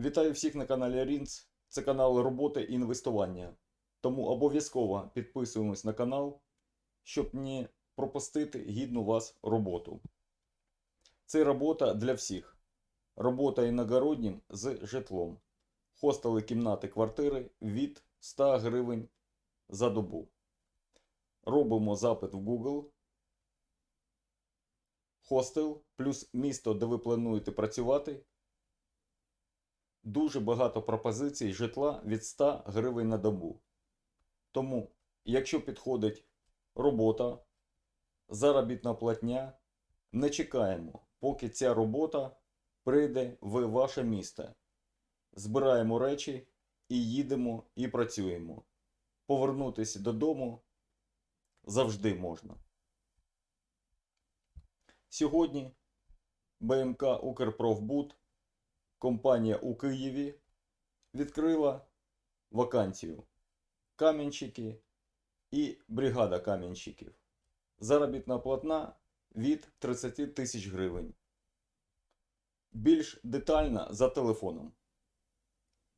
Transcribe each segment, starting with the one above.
Вітаю всіх на каналі Рінц. Це канал роботи і інвестування. Тому обов'язково підписуємось на канал, щоб не пропустити гідну вас роботу. Це робота для всіх. Робота іногороднім з житлом. Хостели, кімнати, квартири від 100 гривень за добу. Робимо запит в Google. Хостел плюс місто, де ви плануєте працювати. Дуже багато пропозицій житла від 100 гривень на добу. Тому, якщо підходить робота, заробітна платня, не чекаємо, поки ця робота прийде в ваше місто. Збираємо речі і їдемо і працюємо. Повернутися додому завжди можна. Сьогодні БМК Укрпрофбуд, компанія у Києві, відкрила вакансію камінщики і бригада камінщиків. Заробітна платна від 30 тисяч гривень. Більш детально за телефоном.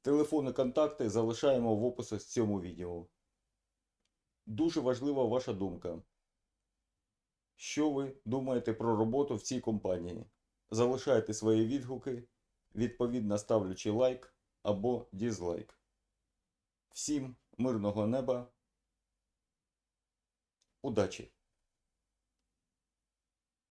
Телефони контакти залишаємо в описі з цьому відео. Дуже важлива ваша думка. Що ви думаєте про роботу в цій компанії? Залишайте свої відгуки, відповідно ставлячи лайк або дізлайк. Всім мирного неба. Удачі!